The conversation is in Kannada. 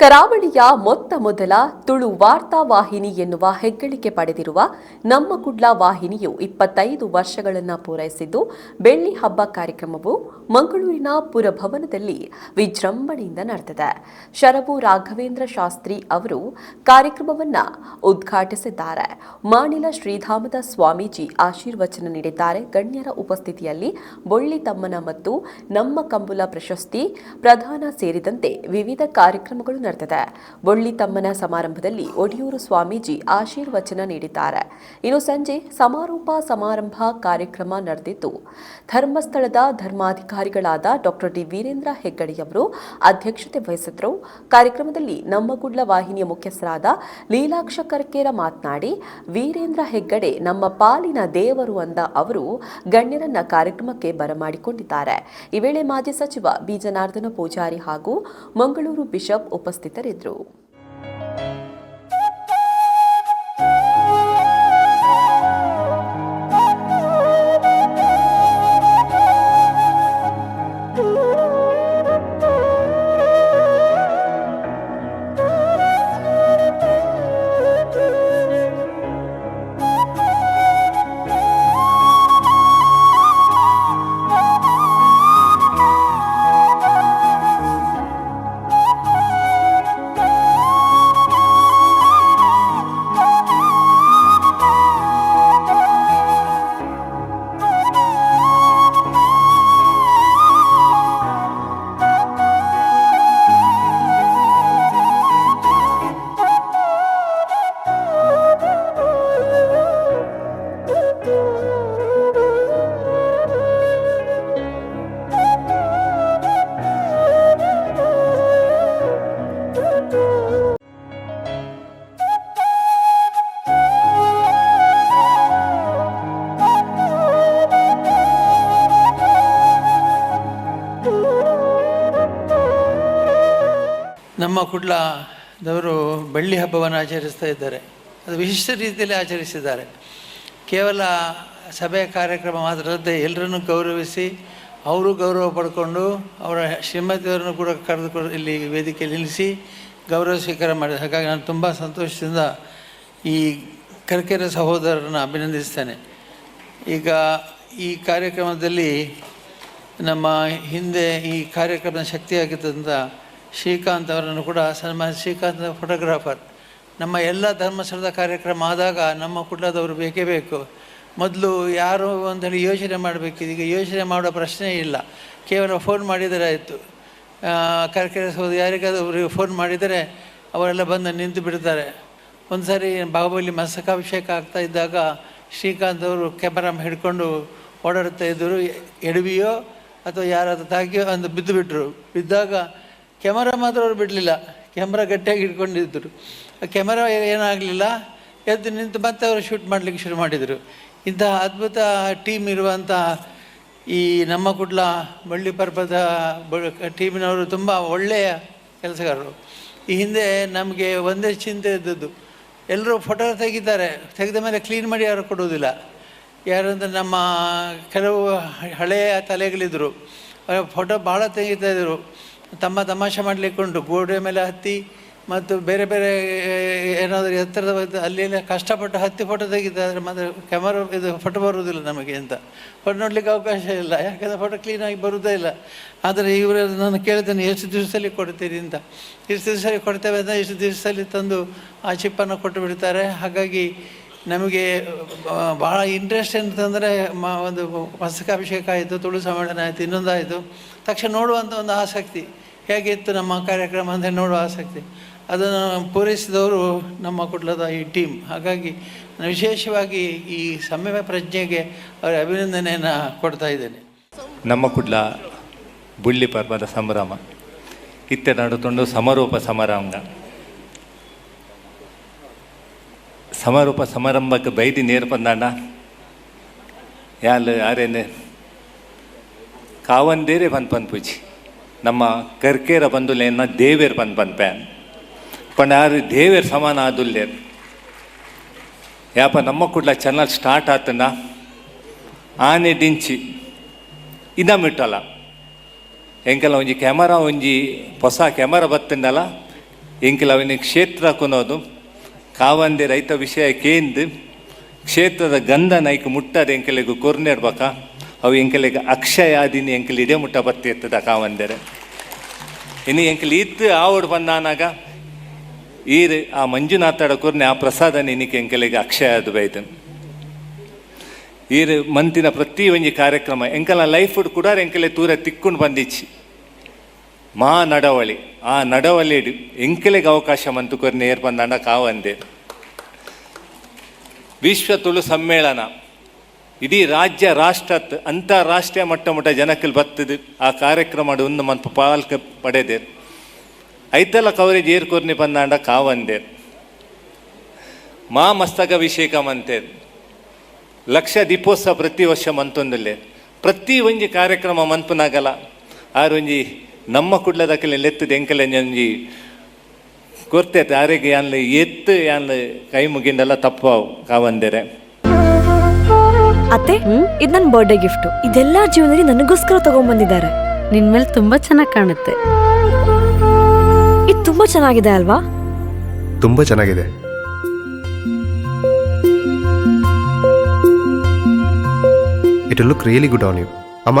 ಕರಾವಳಿಯ ಮೊತ್ತ ಮೊದಲ ತುಳು ವಾರ್ತಾ ವಾಹಿನಿ ಎನ್ನುವ ಹೆಗ್ಗಳಿಕೆ ಪಡೆದಿರುವ ನಮ್ಮ ಕುಡ್ಲ ವಾಹಿನಿಯು ಇಪ್ಪತ್ತೈದು ವರ್ಷಗಳನ್ನು ಪೂರೈಸಿದ್ದು ಬೆಳ್ಳಿ ಹಬ್ಬ ಕಾರ್ಯಕ್ರಮವು ಮಂಗಳೂರಿನ ಪುರಭವನದಲ್ಲಿ ವಿಜೃಂಭಣೆಯಿಂದ ನಡೆದಿದೆ. ಶರಭು ರಾಘವೇಂದ್ರ ಶಾಸ್ತ್ರಿ ಅವರು ಕಾರ್ಯಕ್ರಮವನ್ನು ಉದ್ಘಾಟಿಸಿದ್ದಾರೆ. ಮಾಣಿಲ ಶ್ರೀಧಾಮದ ಸ್ವಾಮೀಜಿ ಆಶೀರ್ವಚನ ನೀಡಿದ್ದಾರೆ. ಗಣ್ಯರ ಉಪಸ್ಥಿತಿಯಲ್ಲಿ ಬೊಳ್ಳಿ ತಮ್ಮನ ಮತ್ತು ನಮ್ಮ ಕಂಬುಲ ಪ್ರಶಸ್ತಿ ಪ್ರಧಾನ ಸೇರಿದಂತೆ ವಿವಿಧ ಕಾರ್ಯಕ್ರಮಗಳು ನಡೆದಿದೆ. ಬೊಳ್ಳಿ ತಮ್ಮನ ಸಮಾರಂಭದಲ್ಲಿ ಒಡಿಯೂರು ಸ್ವಾಮೀಜಿ ಆಶೀರ್ವಚನ ನೀಡಿದ್ದಾರೆ. ಇನ್ನು ಸಂಜೆ ಸಮಾರೋಪ ಸಮಾರಂಭ ಕಾರ್ಯಕ್ರಮ ನಡೆದಿದ್ದು, ಧರ್ಮಸ್ಥಳದ ಧರ್ಮಾಧಿಕಾರಿಗಳಾದ ಡಾಕ್ಟರ್ ಡಿ ವೀರೇಂದ್ರ ಹೆಗ್ಗಡೆಯವರು ಅಧ್ಯಕ್ಷತೆ ವಹಿಸಿದ್ರು. ಕಾರ್ಯಕ್ರಮದಲ್ಲಿ ನಮ್ಮ ಗುಡ್ಲ ವಾಹಿನಿಯ ಮುಖ್ಯಸ್ಥರಾದ ಲೀಲಾಕ್ಷ ಕರ್ಕೇರ ಮಾತನಾಡಿ, ವೀರೇಂದ್ರ ಹೆಗ್ಗಡೆ ನಮ್ಮ ಪಾಲಿನ ದೇವರು ಅಂದ ಅವರು ಗಣ್ಯರನ್ನ ಕಾರ್ಯಕ್ರಮಕ್ಕೆ ಬರಮಾಡಿಕೊಂಡಿದ್ದಾರೆ. ಈ ವೇಳೆ ಮಾಜಿ ಸಚಿವ ಬಿ. ಜನಾರ್ದನ ಪೂಜಾರಿ ಹಾಗೂ ಮಂಗಳೂರು ಬಿಷಪ್ ಉಪಸ್ಥಿತರಿದ್ದರು. ಕುಡ್ಲದವರು ಬೆಳ್ಳಿ ಹಬ್ಬವನ್ನು ಆಚರಿಸ್ತಾ ಇದ್ದಾರೆ. ಅದು ವಿಶಿಷ್ಟ ರೀತಿಯಲ್ಲಿ ಆಚರಿಸಿದ್ದಾರೆ. ಕೇವಲ ಸಭೆ ಕಾರ್ಯಕ್ರಮ ಮಾತ್ರ ಅಲ್ಲದೆ ಎಲ್ಲರನ್ನು ಗೌರವಿಸಿ ಅವರು ಗೌರವ ಪಡ್ಕೊಂಡು ಅವರ ಶ್ರೀಮತಿಯವರನ್ನು ಕೂಡ ಕರೆದುಕೊಂಡು ಇಲ್ಲಿ ವೇದಿಕೆಯಲ್ಲಿ ನಿಲ್ಲಿಸಿ ಗೌರವ ಸ್ವೀಕಾರ ಮಾಡಿದೆ ಹಾಗಾಗಿ ನಾನು ತುಂಬ ಸಂತೋಷದಿಂದ ಈ ಕರ್ಕೆರೆ ಸಹೋದರರನ್ನು ಅಭಿನಂದಿಸ್ತೇನೆ. ಈಗ ಈ ಕಾರ್ಯಕ್ರಮದಲ್ಲಿ ನಮ್ಮ ಹಿಂದೆ ಈ ಕಾರ್ಯಕ್ರಮದ ಶಕ್ತಿಯಾಗಿದ್ದಂಥ ಶ್ರೀಕಾಂತ್ ಅವರನ್ನು ಕೂಡ ಸನ್ಮಾನ ಶ್ರೀಕಾಂತ್ ಫೋಟೋಗ್ರಾಫರ್ ನಮ್ಮ ಎಲ್ಲ ಧರ್ಮಸ್ಥಳದ ಕಾರ್ಯಕ್ರಮ ಆದಾಗ ನಮ್ಮ ಕುಟುಂಬದವರು ಬೇಕೇ ಬೇಕು. ಮೊದಲು ಯಾರು ಅಂತೇಳಿ ಯೋಚನೆ ಮಾಡಬೇಕಿದೆ ಈಗ ಯೋಚನೆ ಮಾಡೋ ಪ್ರಶ್ನೆ ಇಲ್ಲ. ಕೇವಲ ಫೋನ್ ಮಾಡಿದರೆ ಆಯಿತು. ಕರ್ಕರಿಸೋದು ಯಾರಿಗಾದರೂ ಫೋನ್ ಮಾಡಿದರೆ ಅವರೆಲ್ಲ ಬಂದು ನಿಂತು ಬಿಡ್ತಾರೆ. ಒಂದು ಸಾರಿ ಬಾಹುಬಲಿ ಮಸ್ತಕಾಭಿಷೇಕ ಆಗ್ತಾ ಇದ್ದಾಗ ಶ್ರೀಕಾಂತ್ ಅವರು ಕ್ಯಾಮರಾ ಹಿಡ್ಕೊಂಡು ಓಡಾಡ್ತಾ ಇದ್ದರು. ಎಡವಿಯೋ ಅಥವಾ ಯಾರಾದರೂ ತಾಗಿಯೋ ಅಂದು ಬಿದ್ದು ಬಿಟ್ಟರು ಬಿದ್ದಾಗ ಕ್ಯಾಮರಾ ಮಾತ್ರ ಅವರು ಬಿಡಲಿಲ್ಲ. ಕ್ಯಾಮ್ರಾ ಗಟ್ಟಿಯಾಗಿ ಇಟ್ಕೊಂಡಿದ್ದರು ಆ ಕ್ಯಾಮರಾ ಏನಾಗಲಿಲ್ಲ, ಎದ್ದು ನಿಂತು ಮತ್ತೆ ಅವರು ಶೂಟ್ ಮಾಡಲಿಕ್ಕೆ ಶುರು ಮಾಡಿದರು. ಇಂತಹ ಅದ್ಭುತ ಟೀಮ್ ಇರುವಂಥ ಈ ನಮ್ಮ ಕುಡ್ಲ ಬಳ್ಳಿ ಪರ್ಬದ ಟೀಮಿನವರು ತುಂಬ ಒಳ್ಳೆಯ ಕೆಲಸಗಾರರು. ಈ ಹಿಂದೆ ನಮಗೆ ಒಂದೇ ಚಿಂತೆ ಇದ್ದದ್ದು, ಎಲ್ಲರೂ ಫೋಟೋ ತೆಗಿತಾರೆ, ತೆಗೆದ ಮೇಲೆ ಕ್ಲೀನ್ ಮಾಡಿ ಯಾರು ಕೊಡುವುದಿಲ್ಲ. ಯಾರಂದ್ರೆ ನಮ್ಮ ಕೆಲವು ಹಳೆಯ ತಲೆಗಳಿದ್ದರು ಫೋಟೋ ಭಾಳ ತೆಗಿತಾಯಿದ್ರು ತಮ್ಮ ತಮಾಷೆ ಮಾಡಲಿಕ್ಕೆ ಉಂಟು. ಗೋಡೆ ಮೇಲೆ ಹತ್ತಿ ಮತ್ತು ಬೇರೆ ಬೇರೆ ಏನಾದರೂ ಎತ್ತರದ ಅಲ್ಲಿ ಕಷ್ಟಪಟ್ಟು ಹತ್ತಿ ಫೋಟೋ ತೆಗಿತಾರೆ ಮತ್ತು ಕ್ಯಾಮರಾ ಇದು ಫೋಟೋ ಬರುವುದಿಲ್ಲ ನಮಗೆ ಅಂತ. ಫೋಟೋ ನೋಡಲಿಕ್ಕೆ ಅವಕಾಶ ಇಲ್ಲ. ಯಾಕಂದರೆ ಫೋಟೋ ಕ್ಲೀನಾಗಿ ಬರುವುದೇ ಇಲ್ಲ. ಆದರೆ ಇವರು ನಾನು ಕೇಳ್ತೇನೆ ಎಷ್ಟು ದಿವಸದಲ್ಲಿ ಕೊಡ್ತೀರಿ ಅಂತ. ಎಷ್ಟು ದಿವಸದಲ್ಲಿ ಕೊಡ್ತೇವೆ ಅಂತ ಎಷ್ಟು ದಿವಸದಲ್ಲಿ ತಂದು ಆ ಚಿಪ್ಪನ್ನು ಕೊಟ್ಟು ಬಿಡ್ತಾರೆ. ಹಾಗಾಗಿ ನಮಗೆ ಭಾಳ ಇಂಟ್ರೆಸ್ಟ್ ಅಂತಂದರೆ ಮ, ಒಂದು ಮಸ್ತಕಾಭಿಷೇಕ ಆಯಿತು ತುಳು ಸಮ್ಮೇಳನ ಆಯಿತು, ಇನ್ನೊಂದಾಯಿತು. ತಕ್ಷಣ ನೋಡುವಂಥ ಒಂದು ಆಸಕ್ತಿ. ಹೇಗಿತ್ತು ನಮ್ಮ ಕಾರ್ಯಕ್ರಮ ಅಂದರೆ ನೋಡುವ ಆಸಕ್ತಿ. ಅದನ್ನು ಪೂರೈಸಿದವರು ನಮ್ಮ ಕುಟ್ಲದ ಈ ಟೀಮ್ ಹಾಗಾಗಿ ವಿಶೇಷವಾಗಿ ಈ ಸಮಯ ಪ್ರಜ್ಞೆಗೆ ಅವರ ಅಭಿನಂದನೆಯನ್ನು ಕೊಡ್ತಾ ಇದ್ದೇನೆ. ನಮ್ಮ ಕುಡ್ಲ ಬುಳ್ಳಿ ಪರ್ವದ ಸಂಭ್ರಮ. ಇತ್ತೆ ನಡೆದುಕೊಂಡು ಸಮಾರೋಪ ಸಮಾರಂಭ ಸಮಾರೋಪ ಸಮಾರಂಭಕ್ಕೆ ಬೈದಿ ನೇರು ಬಂದಾಂಡ ಯಾಲು ಯಾರೇನೆ? ಕಾವಂದೇರೆ ಬಂದು ಪೂಜಿ. ನಮ್ಮ ಕರ್ಕೇರ ಬಂದುಲೇನ ದೇವೇರ್ ಬಂದು ಪ್ಯಾನ್ ಪಂಡ ಯಾರು ದೇವೇರ್ ಸಮಾನ ಆದುಲ್ಲೇರ್ ಯಾಪ ನಮ್ಮ ಕೂಡಲ ಚಾನಲ್ ಸ್ಟಾರ್ಟ್ ಆತನ? ಆನೆ ದಿಂಚಿ. ಇದ ಮಿಟ್ಟಲ್ಲ ಎಂಕಲ್ಲ ಒಂಜಿ ಕ್ಯಾಮರಾ, ಒಂಜಿ ಹೊಸ ಕ್ಯಾಮರಾ ಬತ್ತಂಡಲ್ಲ ಎಂಕೆಲ ಅವನಿಗೆ ಕ್ಷೇತ್ರ ಕೊನೋದು. ಕಾವಂದೆ ರೈತ ವಿಷಯ ಕೇಂದ್ರ ಕ್ಷೇತ್ರದ ಗಂಧ ನೈಕ್ ಮುಟ್ಟದ ಎಂಕೆಲೆಗೂ ಕೊರ್ನೆಡ್ಬೇಕ ಅವು ಎಂಕಲೆಗ ಅಕ್ಷಯ ಆದಿನಿ ಎಂಕಲ್ ಇದೇ ಮುಟ್ಟ ಬತ್ತಿ ಎತ್ತದ ಕಾವಂದೆರೆ. ಇನ್ನು ಎಂಕಲ್ ಇತ್ತು ಆವಡ್ ಬಂದಾನಾಗ ಈ ಆ ಮಂಜುನಾಥಡ ಕೊರ್ನೆ ಆ ಪ್ರಸಾದ ನಿನಗೆ ಎಂಕೆಲೆಗೆ ಅಕ್ಷಯ ಅದು ಬೈದನು. ಈ ಮಂತಿನ ಪ್ರತಿ ಒಂಜಿ ಕಾರ್ಯಕ್ರಮ ಎಂಕಲ ಲೈಫ್ ಕೂಡ ಎಂಕಲೆ ತೂರ ತಿಕ್ಕೊಂಡು ಬಂದಿಚ್ಚಿ. ಮಾ ನಡವಳಿ. ಆ ನಡವಳಿ ಎಂಕಲೆಗೆ ಅವಕಾಶ ಮಂತು ಕೊರ್ನೆ ಏರ್ ಬಂದಾಂಡ ಕಾವಂದೆ ವಿಶ್ವ ತುಳು ಸಮ್ಮೇಳನ. ಇಡೀ ರಾಜ್ಯ ರಾಷ್ಟ್ರ ಅಂತಾರಾಷ್ಟ್ರೀಯ ಮಟ್ಟ ಮಟ್ಟ ಜನಕ್ಕೆ ಬರ್ತದೆ ಆ ಕಾರ್ಯಕ್ರಮ ಒಂದು ಮನ್ಪು ಪಾಲ್ಕ ಪಡೆದೆ. ಐತಲ ಕವರೇಜ್ ಏರ್ ಕೊರ್ನಿ ಬಂದಾಂಡ ಕಾವಂದೆ ಮಾ ಮಸ್ತಕಾಭಿಷೇಕ ಮಂತೆ. ಲಕ್ಷ ದೀಪೋತ್ಸವ ಪ್ರತಿ ವರ್ಷ ಮಂತೊಂದಲ್ಲೇ. ಪ್ರತಿ ಒಂಜಿ ಕಾರ್ಯಕ್ರಮ ಮನ್ಪುನಾಗಲ್ಲ ಆರು ಒಂಜಿ ನಮ್ಮ ಕುಡ್ಲದಕ್ಕೆಲ್ಲ ಲೆತ್ತದ ಎಂಕಲೆ ಒಂಜಿ ಕೊರ್ತೆ ಆರೆಗೆ ಯಾನ್ಲೆ ಎತ್ತು ಯಾನ್ಲೆ ಕೈ ಮುಗಿಂಡೆಲ್ಲ ತಪ್ಪಾವು ಕಾವಂದೆರೆ. ಅತ್ತೆ ಇದು ನನ್ನ ಬರ್ಡೇ ಗಿಫ್ಟ್ ಇದೆಲ್ಲ ಜೀವನದಲ್ಲಿ ನನಗೋಸ್ಕರ ತಗೊಂಡ್ಬಂದಿದ್ದಾರೆ ನಿನ್ ಮೇಲೆ ತುಂಬಾ ಚೆನ್ನಾಗಿ ಕಾಣುತ್ತೆ. ಇದು ತುಂಬಾ ಚೆನ್ನಾಗಿದೆ ಅಲ್ವಾ? ತುಂಬಾ ಚೆನ್ನಾಗಿದೆ. It look really good on you ಅಮ್ಮ?